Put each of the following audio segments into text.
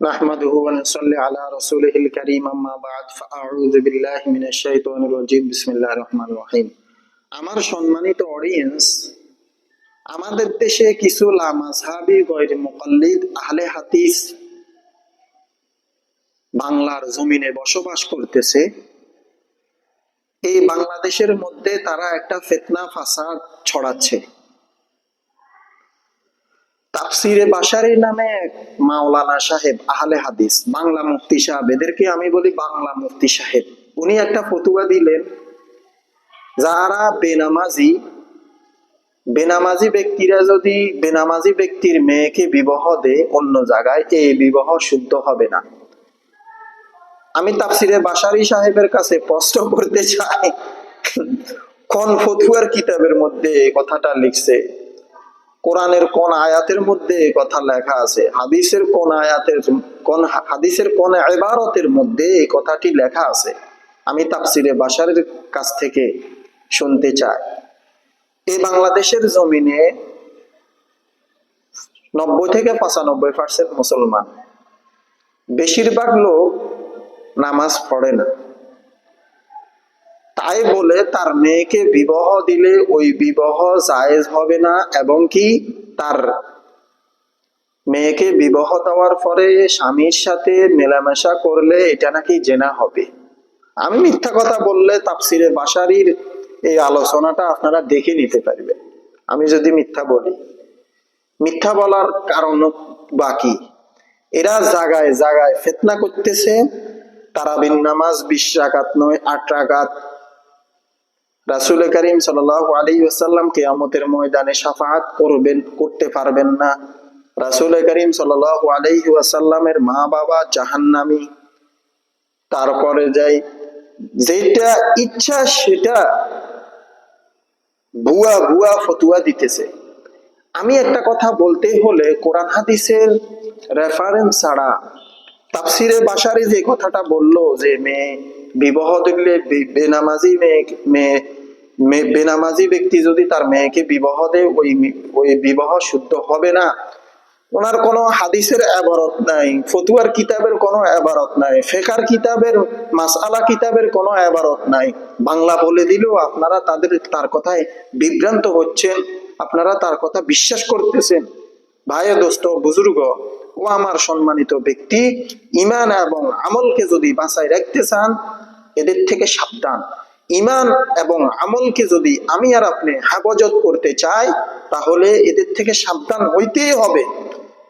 نحمده ونصلي على رسوله الكريم أما بعد فأعوذ بالله من الشيطان الرجيم بسم الله الرحمن الرحيم আমার সম্মানিত অডিয়েন্স আমাদের দেশে কিছু লামাজহাবি গৈর মুকাল্লিদ আহলে হাদিস বাংলার জমিনে বসবাস করতেছে এই বাংলাদেশের মধ্যে তারা একটা ফেতনা ফাসাদ ছড়াচ্ছে তাফসিরে বাসারি নামে মাওলানা সাহেব আহলে হাদিস, বাংলা মুফতি সাহেব। এদেরকে আমি বলি বাংলা মুফতি সাহেব। উনি একটা ফতুয়া দিলেন। যারা বেনামাজি বেনামাজি ব্যক্তিরা যদি বেনামাজি ব্যক্তির মেয়েকে বিবাহ দেয় অন্য জায়গায় এই বিবাহ শুদ্ধ হবে না। আমি তাফসিরে বাসারি সাহেবের কাছে প্রশ্ন করতে চাই। কোন ফতুয়ার কিতাবের মধ্যে কথাটা লিখছে? কোরআনের কোন আয়াতের মধ্যে কথা লেখা আছে? হাদিসের কোন আয়াতের কোন হাদিসের কোন ইবারতের মধ্যে এই কথাটি লেখা আছে? আমি তাফসিরে বাসারের কাছ থেকে শুনতে চাই। এই বাংলাদেশের জমিনে নব্বই থেকে পঁচানব্বই পার্সেন্ট মুসলমান। বেশিরভাগ লোক নামাজ পড়ে না। তাই বলে তার মেয়েকে বিবাহ দিলে ওই বিবাহ জায়েজ হবে না এবং কি তার মেয়েকে বিবাহ দেওয়ার পরে স্বামীর সাথে মেলামেশা করলে এটা নাকি জেনা হবে। আমি মিথ্যা কথা বললে তাপসিরে বাসারির এই আলোচনাটা আপনারা দেখে নিতে পারবেন। আমি যদি মিথ্যা বলি। মিথ্যা বলার কারণ বাকি। এরা জাগায় জাগায় ফেতনা করতেছে। তারাবিন নামাজ বিশ রাকাত নয়, আট রাকাত রাসুল করিম সাল আলী ওসাল্লাম কেয়ামতের ময়দানে সাফাত করবেন, করতে পারবেন না। রাসুল করিম সাল আলী ওয়াসাল্লামের মা বাবা জাহান্নামি। তারপরে যাই, যেটা ইচ্ছা সেটা ভুয়া ভুয়া ফতুয়া দিতেছে। আমি একটা কথা বলতে হলে কোরআন হাদিসের রেফারেন্স ছাড়া, তাফসিরে বাসারে যে কথাটা বলল যে মেয়ে বিবাহ দিলে বেনামাজি মেয়ে মেয়ে বেনামাজি ব্যক্তি যদি তার মেয়েকে বিবাহ দেয়, ওই ওই বিবাহ শুদ্ধ হবে না। ওনার কোনো হাদিসের আবারত নাই, ফতুয়ার কিতাবের কোনো আবারত নাই, ফেকার কিতাবের মাসালা কিতাবের কোনো আবারত নাই। বাংলা বলে দিলেও আপনারা তাদের তার কথায় বিভ্রান্ত হচ্ছেন, আপনারা তার কথা বিশ্বাস করতেছেন। ভাই দোস্ত, বুজুর্গ ও আমার সম্মানিত ব্যক্তি ইমান এবং আমলকে যদি বাঁচায় রাখতে চান, এদের থেকে সাবধান। ইমান এবং আমলকে যদি আমি আর আপনি হেফাজত করতে চাই, তাহলে এদের থেকে সাবধান হইতেই হবে।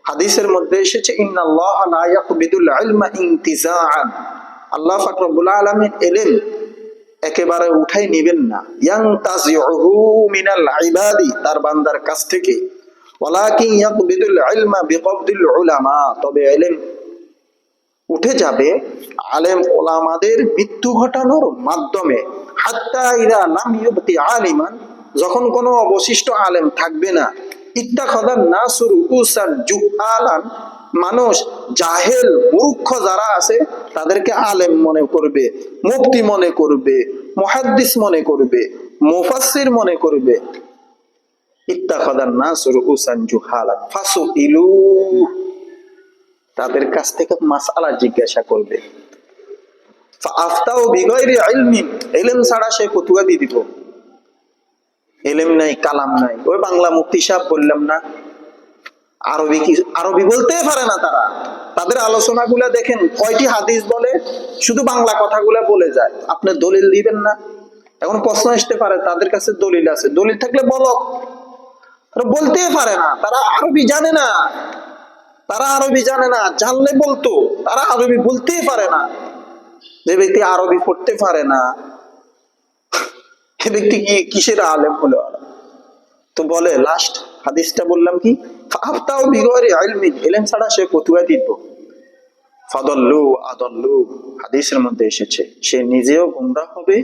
হাদিসের মধ্যে এসেছে আল্লাহ পাক রব্বুল আলামিন এলেন, একেবারে উঠাই নিবেন না। ইয়াং তার বান্দার কাছ থেকে। উঠে যাবে আলেম ওলামাদের মৃত্যু ঘটানোর মাধ্যমে। ইউবতি আলিমান, যখন কোনো অবশিষ্ট আলেম থাকবে না। ইত্তাখাদান নাসুর জুহালান, মানুষ জাহেল মূর্খ যারা আছে, তাদেরকে আলেম মনে করবে মুক্তি মনে করবে, মুহাদ্দিস মনে করবে, মুফাসসির মনে করবে। তাদের কাছ থেকে মাসালা জিজ্ঞাসা করবে। আফতাও ছাড়া সে দিয়ে দিব এলেম নাই, কালাম নাই। ওই বাংলা মুক্তি বললাম না, আরবি কি, আরবি বলতে পারে না তারা। তাদের আলোচনাগুলা দেখেন, কয়টি হাদিস বলে, শুধু বাংলা কথাগুলা বলে যায়। আপনি দলিল দিবেন না। এখন প্রশ্ন আসতে পারে, তাদের কাছে দলিল আছে। দলিল থাকলে বলো তারা বলতে পারে না। তারা আরবি জানে না। তারা আরবি জানে না। জানলে বলতো। তারা আরবি বলতেই পারে না। যে ব্যক্তি আরবি পড়তে পারে না, সে ব্যক্তি কি কিসের আলেম হলো? তো বলে লাস্ট হাদিসটা বললাম কি? আফতাও বিগরে আইলমি এলেম ছাড়া সে ফতুয়া দিত। ফাদল্লু, আদল্লু হাদিসের মধ্যে এসেছে। সে নিজেও গুমরা হবে,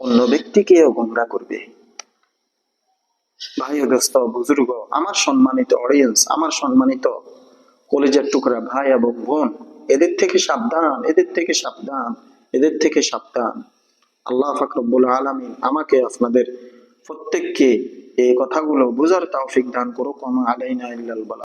অন্য ব্যক্তিকেও গুমরা করবে। ভাই অগস্ত বুজুর্গ, আমার সম্মানিত অডিয়েন্স আমার সম্মানিত কলেজের টুকরা ভাই এবং বোন, এদের থেকে সাবধান, এদের থেকে সাবধান, এদের থেকে সাবধান। আল্লাহ ফাকরবুল আলমিন আমাকে আপনাদের প্রত্যেককে এই কথাগুলো বোঝার তাওফিক দান করুক আমা আলাইনা ইল্লাল বালা।